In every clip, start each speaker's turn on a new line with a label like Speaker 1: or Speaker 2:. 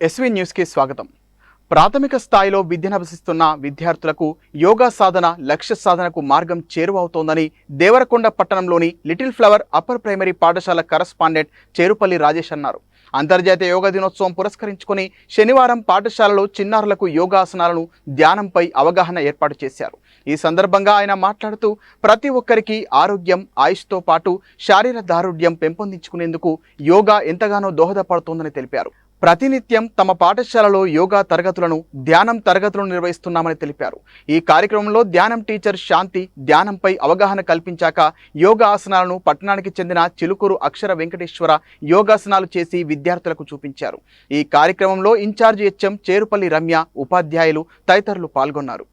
Speaker 1: SV న్యూస్కి స్వాగతం. ప్రాథమిక స్థాయిలో విద్యనభ్యసిస్తున్న విద్యార్థులకు యోగా సాధన లక్ష్య సాధనకు మార్గం చేరువవుతోందని దేవరకొండ పట్టణంలోని లిటిల్ ఫ్లవర్ అప్పర్ ప్రైమరీ పాఠశాల కరస్పాండెంట్ చేరుపల్లి రాజేష్ అన్నారు. అంతర్జాతీయ యోగా దినోత్సవం పురస్కరించుకుని శనివారం పాఠశాలలో చిన్నారులకు యోగాసనాలను ధ్యానంపై అవగాహన ఏర్పాటు చేశారు. ఈ సందర్భంగా ఆయన మాట్లాడుతూ ప్రతి ఒక్కరికి ఆరోగ్యం ఆయుష్తో పాటు శారీర దారుఢ్యం పెంపొందించుకునేందుకు యోగా ఎంతగానో దోహదపడుతోందని తెలిపారు. ప్రతినిత్యం తమ పాఠశాలలో యోగా తరగతులను ధ్యానం తరగతులను నిర్వహిస్తున్నామని తెలిపారు. ఈ కార్యక్రమంలో ధ్యానం టీచర్ శాంతి ధ్యానంపై అవగాహన కల్పించాక యోగా ఆసనాలను పట్టణానికి చెందిన చిలుకూరు అక్షర వెంకటేశ్వర యోగాసనాలు చేసి విద్యార్థులకు చూపించారు. ఈ కార్యక్రమంలో ఇన్ఛార్జి హెచ్ఎం చేరుపల్లి రమ్య ఉపాధ్యాయులు తదితరులు పాల్గొన్నారు.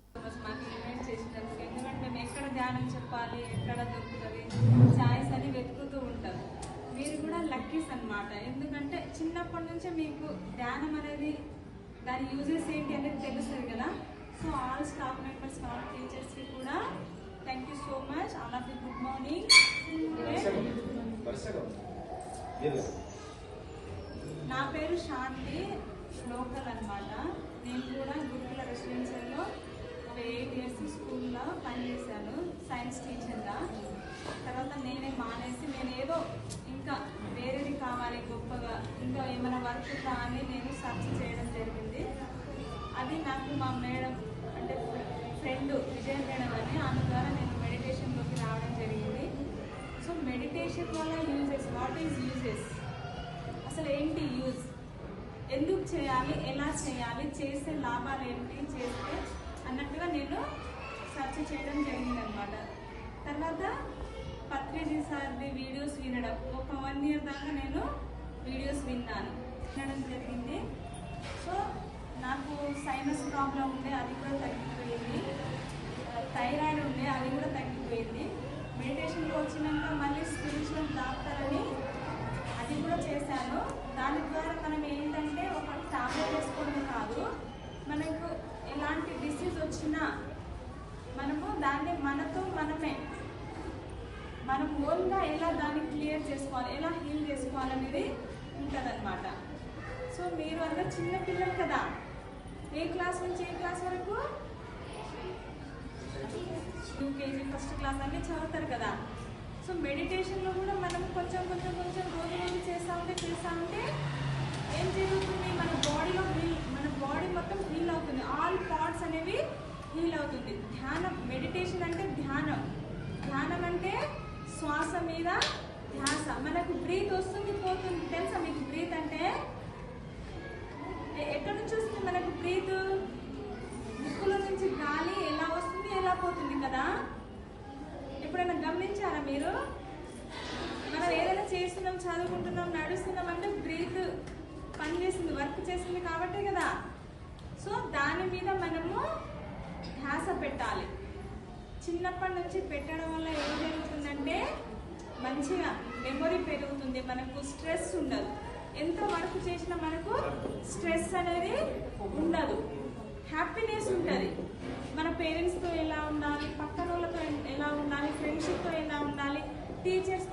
Speaker 2: మీరు కూడా లక్కీస్ అనమాట ఎందుకంటే చిన్నప్పటి నుంచే మీకు ధ్యానం అనేది దాని యూజెస్ ఏంటి అనేది తెలుస్తుంది కదా. So all staff members all టీచర్స్కి కూడా thank you so much all of good morning నా పేరు శాంతి లోకల్ అన్నమాట. నేను కూడా గురుకుల రెసిడెన్సీలో ఒక ఎయిట్ ఇయర్స్ స్కూల్లో పనిచేశాను. సైన్స్ టీచర్గా తర్వాత నేనే మానేసి నేను ఏదో ఇంకా వేరేది కావాలి గొప్పగా. ఇంకా ఏమైనా వర్క్ కానీ అని నేను సర్చ్ చేయడం జరిగింది. అది నాకు మా మేడం అంటే ఫ్రెండ్ విజయ మేడం అని ఆమె ద్వారా నేను మెడిటేషన్లోకి రావడం జరిగింది. సో మెడిటేషన్ వల్ల యూజెస్ వాట్ ఈజ్ యూజెస్ అసలు ఏంటి యూజ్ ఎందుకు చేయాలి ఎలా చేయాలి చేస్తే లాభాలు ఏంటి చేస్తే అన్నట్టుగా నేను సెర్చ్ చేయడం జరిగిందనమాట తర్వాత పత్రిజీ సార్ది వీడియోస్ వినడం. ఒక వన్ ఇయర్ దాకా నేను వీడియోస్ విన్నాను. వినడం జరిగింది. సో నాకు సైనస్ ప్రాబ్లం ఉండే అది కూడా తగ్గిపోయింది. థైరాయిడ్ ఉండే అది కూడా తగ్గిపోయింది. మెడిటేషన్కి వచ్చినాక మళ్ళీ స్పిరిచువల్ డాక్టర్ అని అది కూడా చేశాను. దాని ద్వారా మనం ఏంటంటే ఒక టాబ్లెట్ వేసుకోవడం కాదు మనకు ఎలాంటి డిసీజ్ వచ్చినా మనము దాన్ని మనతో మనమే మనం ఓన్గా ఎలా దాన్ని క్లియర్ చేసుకోవాలి ఎలా హీల్ చేసుకోవాలనేది ఉంటుందన్నమాట. సో మీరు అందరు చిన్న పిల్లలు కదా. ఏ క్లాస్ నుంచి ఏ క్లాస్ వరకు? యూకేజీ ఫస్ట్ క్లాస్ అన్ని చదువుతారు కదా. సో మెడిటేషన్లో కూడా మనం కొంచెం కొంచెం కొంచెం రోజు రోజు చేస్తూ ఉంటే చేస్తూ ఉంటే ఏం జరుగుతుంది? మన బాడీలో హీల్ మన బాడీ మొత్తం హీల్ అవుతుంది ఆల్ పార్ట్స్ అనేవి హీల్ అవుతుంది ధ్యానం మెడిటేషన్ అంటే ధ్యానం ధ్యానం అంటే శ్వాస మీద? ధ్యాస. మనకు బ్రీత్ వస్తుంది పోతుంది. తెలుసా మీకు బ్రీత్ అంటే? ఎక్కడి నుంచి వస్తుంది మనకు బ్రీత్ ముక్కుల నుంచి గాలి ఎలా వస్తుంది ఎలా పోతుంది కదా? ఎప్పుడైనా గమనించారా మీరు? మనం ఏదైనా చేస్తున్నాం చదువుకుంటున్నాం నడుస్తున్నాం అంటే బ్రీత్ పని చేసింది వర్క్ చేసింది కాబట్టే కదా. సో దాని మీద మనము ధ్యాస పెట్టాలి. చిన్నప్పటి నుంచి పెట్టడం వల్ల ఏం జరుగుతుందంటే మంచిగా మెమొరీ పెరుగుతుంది మనకు స్ట్రెస్ ఉండదు. ఎంత వర్క్ చేసినా మనకు స్ట్రెస్ అనేది ఉండదు. హ్యాపీనెస్ ఉంటుంది.